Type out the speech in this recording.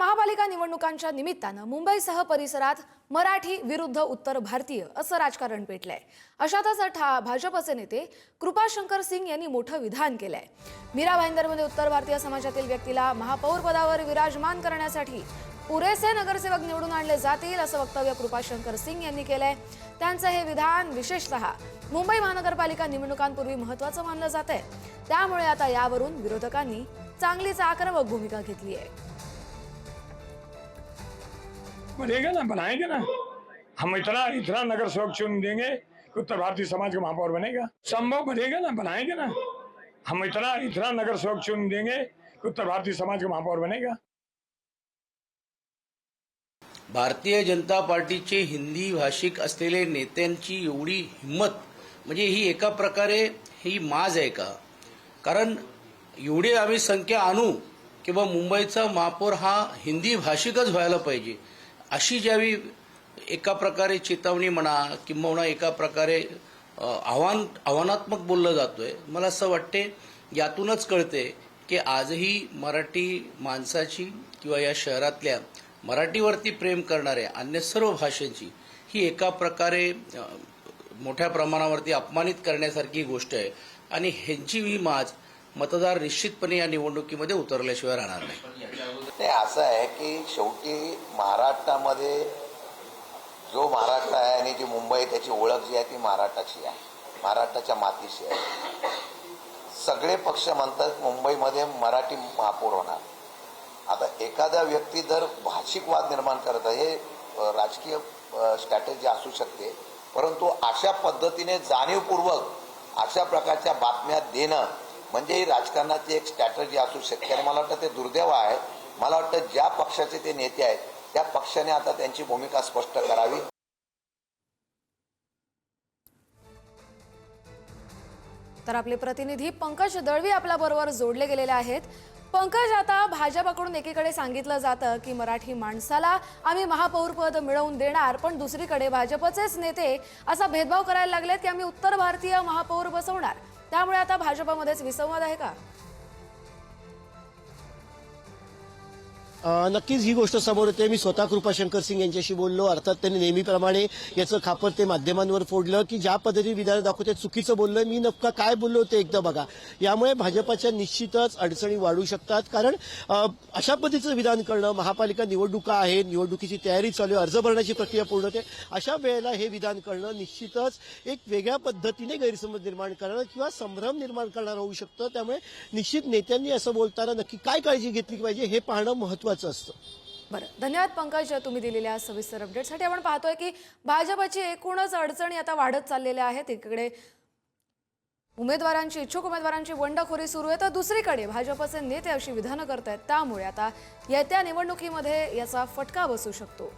महापालिका निवडणुकांच्या निमित्तानं मुंबईसह परिसरात मराठी विरुद्ध उत्तर भारतीय असं राजकारण पेटलंय. अशातच ठा भाजपचे नेते कृपाशंकर सिंग यांनी मोठं विधान केलंय. मीरा भाईंदरमध्ये उत्तर भारतीय समाजातील व्यक्तीला महापौर पदावर विराजमान करण्यासाठी पुरेसे नगरसेवक निवडून आणले जातील असं वक्तव्य कृपाशंकर सिंग यांनी केलंय. त्यांचं हे विधान विशेषतः मुंबई महानगरपालिका निवडणुकांपूर्वी महत्वाचं मानलं जात आहे त्यामुळे आता यावरून विरोधकांनी चांगलीच आक्रमक भूमिका घेतली आहे बनेगा ना बनाएंगे ना। हम इतना इतना नगर सेवक चुन देंगे? कि उत्तर भारतीय समाज का महापौर बनेगा। संभव बनेगा ना बनाएंगे ना। हम इतना इतना नगर सेवक चुन देंगे? कि उत्तर भारतीय समाज का महापौर बनेगा। भारतीय जनता पार्टीचे हिंदी भाषिक असलेले नेत्यांची एवढी हिंमत म्हणजे ही एका प्रकारे ही माज आहे का? कारण एवढी आम्ही संख्या आणू किंवा मुंबईचा महापौर हा हिंदी भाषिकच व्हायला पाहिजे. अशी ज्यावेळी एका प्रकारे चेतावणी म्हणा किंबहुना एका प्रकारे आव्हान आव्हानात्मक बोललं जातोय मला असं वाटते यातूनच कळते की आजही मराठी माणसाची किंवा या शहरातल्या मराठीवरती प्रेम करणाऱ्या अन्य सर्व भाषांची ही एका प्रकारे मोठ्या प्रमाणावरती अपमानित करण्यासारखी गोष्ट आहे. आणि ह्यांची ही माज मतदार निश्चितपणे या निवडणुकीमध्ये उतरल्याशिवाय राहणार नाही. ते असं आहे की शेवटी महाराष्ट्रामध्ये जो महाराष्ट्र आहे आणि जी मुंबई त्याची ओळख जी आहे ती महाराष्ट्राची आहे. महाराष्ट्राच्या मातीशी आहे. सगळे पक्ष म्हणतात मुंबईमध्ये मराठी महापौर होणार. आता एखादा व्यक्ती जर भाषिक वाद निर्माण करत आहे हे राजकीय स्ट्रॅटेजी असू शकते. परंतु अशा पद्धतीने जाणीवपूर्वक अशा प्रकारच्या बातम्या देणं म्हणजे ही राजकारणाची एक स्ट्रॅटर्जी असू शकते. आणि मला वाटतं ते दुर्दैव आहे. मला वाटतं ज्या पक्षाचे ते नेते आहेत त्या पक्षाने आता त्यांची भूमिका स्पष्ट करावी. तर आपले प्रतिनिधी पंकज दळवी आपल्या बरोबर जोडले गेलेले आहेत. पंकज आता भाजपाकडून एकीकडे सांगितलं जातं की मराठी माणसाला आम्ही महापौरपद मिळवून देणार पण दुसरीकडे भाजपचेच नेते असा भेदभाव करायला लागलेत की आम्ही उत्तर भारतीय महापौर बसवणार. त्यामुळे आता भाजपामध्येच विसंवाद आहे का? नक्कीच ही गोष्ट समोर येते. मी स्वतः कृपाशंकर सिंग यांच्याशी बोललो. अर्थात त्यांनी नेहमीप्रमाणे याचं खापर ते माध्यमांवर फोडलं की ज्या पद्धतीने विधान दाखवते चुकीचं बोललं मी नक्का काय बोललो ते एकदा बघा. यामुळे भाजपाच्या निश्चितच अडचणी वाढू शकतात. कारण अशा पद्धतीचं विधान करणं महापालिका निवडणुका आहे निवडणुकीची तयारी चालू आहे अर्ज भरण्याची प्रक्रिया पूर्ण होते. अशा वेळेला हे विधान करणं निश्चितच एक वेगळ्या पद्धतीने गैरसमज निर्माण करणं किंवा संभ्रम निर्माण करणार होऊ शकतं. त्यामुळे निश्चित नेत्यांनी असं बोलताना नक्की काय काळजी घेतली पाहिजे हे पाहणं महत्वाचं असतं. बरं धन्यवाद पंकज तुम्ही दिलेल्या सविस्तर अपडेटसाठी आपण पाहतोय की भाजपची एकूणच अडचणी आता वाढत चाललेल्या आहेत. एकीकडे उमेदवारांची इच्छुक उमेदवारांची बंडखोरी सुरू आहे तर दुसरीकडे भाजपचे नेते अशी विधानं करत आहेत त्यामुळे आता येत्या निवडणुकीमध्ये याचा फटका बसू शकतो.